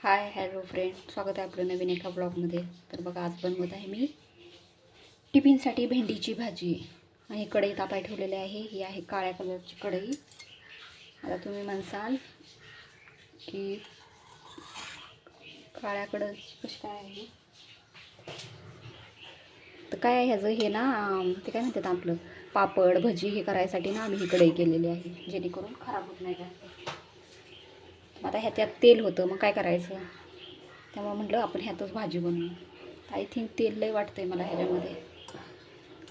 Hi hello friend स्वागत आहे आपलं नवीन एका ब्लॉगमध्ये तर बघा आज बनवत आहे मी टिफिनसाठी भेंडीची भाजी. आणि कढई तापाय ठेवलेली आहे. ही आहे काळ्या कलरची कढई. आता तुम्ही म्हणसाल की काळ्या कढई कशी काय आहे? तर काय आहे ह्याचं? हे ना ते काय म्हणतात आपलं? पापड भजी हे करायसाठी ना आम्ही ही कढई केलेली आहे. जेणेकरून खराब होत नाही जास्त आता ह्याच्यात तेल होतं मग काय करायचं? त्यामुळे म्हटलं आपण ह्यातच भाजी बनवू. आय थिंक तेल लई वाटतं आहे मला ह्याच्यामध्ये.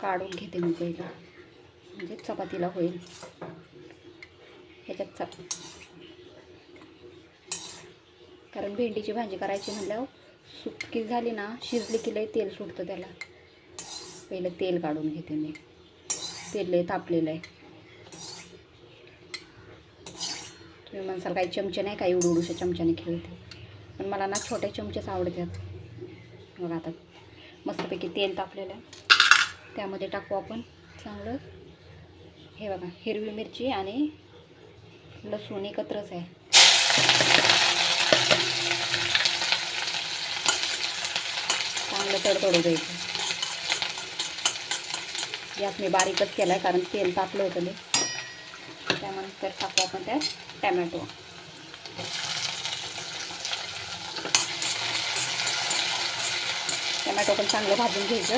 काढून घेते मी पहिलं. म्हणजे चपातीला होईल. ह्याच्यात चप कारण भेंडीची भाजी करायची म्हटल्यावर सुटकी झाली ना शिजली की लई तेल सुटतं त्याला. पहिलं तेल काढून घेते मी. तेल लई तापलेलं आहे. तुम्ही म्हणसाल काही चमचे नाही काही उडूडूशा चमच्याने खेळते. पण मला ना छोट्या चमचेच आवडतात. बघा आता मस्तपैकी तेल तापलेलं आहे. त्यामध्ये टाकू आपण चांगलं. हे बघा हिरवी मिरची आणि लसूण एकत्रच आहे. चांगलं तडतडू द्यायचं. यात मी बारीकच केला आहे कारण तेल तापलं होतं मी. त्यानंतर टाकू आपण त्यात टॅमॅटो. टॅमॅटो पण चांगलं भाजून घ्यायचं.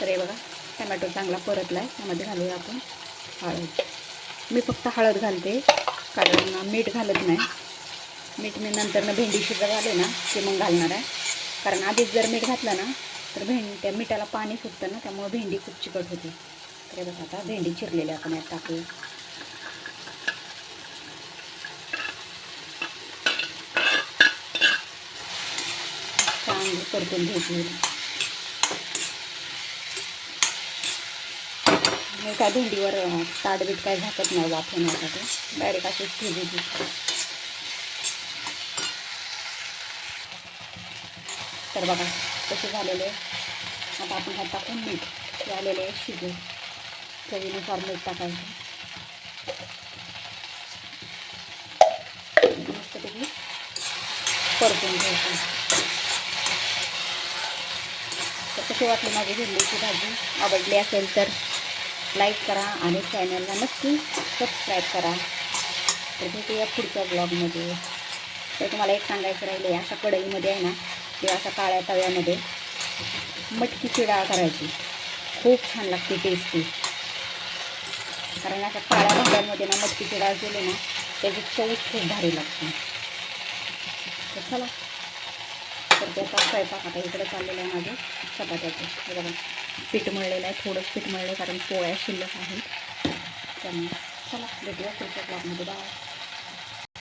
तर हे बघा टॅमॅटो चांगला परतला आहे त्यामध्ये घालूया आपण हळद. मी फक्त हळद घालते कारण मीठ घालत नाही. मीठ मी नंतर भेंडी शिजत घाले ना ते मग घालणार आहे. कारण आधीच जर मीठ घातलं ना तर भेंड्या त्या मिठाला पाणी सुटतं ना त्यामुळे भेंडी खूप चिकट होते. तर बघा आता भेंडी चिरलेली आपण यात टाकू. चांगली परतून घ्यायची. त्या भेंडीवर ताडबीट काय झाकत नाही वाफवण्यासाठी डायरेक्ट अशीच ठेवली तर बघा तसे झालेले आता आपण ह्यात टाकून मीठ झालेले आहे शिजून चवीनुसार मीठ टाकायचं. मस्तपैकी परतून घ्यायचं. तर कशी वाटली माझी भेंडीची भाजी? आवडली असेल तर लाईक करा आणि चॅनलला नक्की सबस्क्राईब करा. तर भेटूया पुढच्या ब्लॉगमध्ये तर तुम्हाला एक सांगायचं राहिले अशा कढईमध्ये आहे ना किंवा अशा काळ्या तव्यामध्ये. मटकीची डाळ करायची. खूप छान लागते टेस्टी कारण अशा काळ्या भांड्यांमध्ये ना मटकीची डाळ केली ना त्याची चव खूप भारी लागते. तर चला. तर त्याचा स्वयंपाक आता इकडे चाललेलं आहे माझं चपात्याचं. हे बघा. पीठ मळलेलं आहे. थोडंच पीठ मळलं कारण पोळ्या शिल्लक आहेत. त्यामुळे चला. भेटूया पुढच्या ब्लॉगमध्ये बाय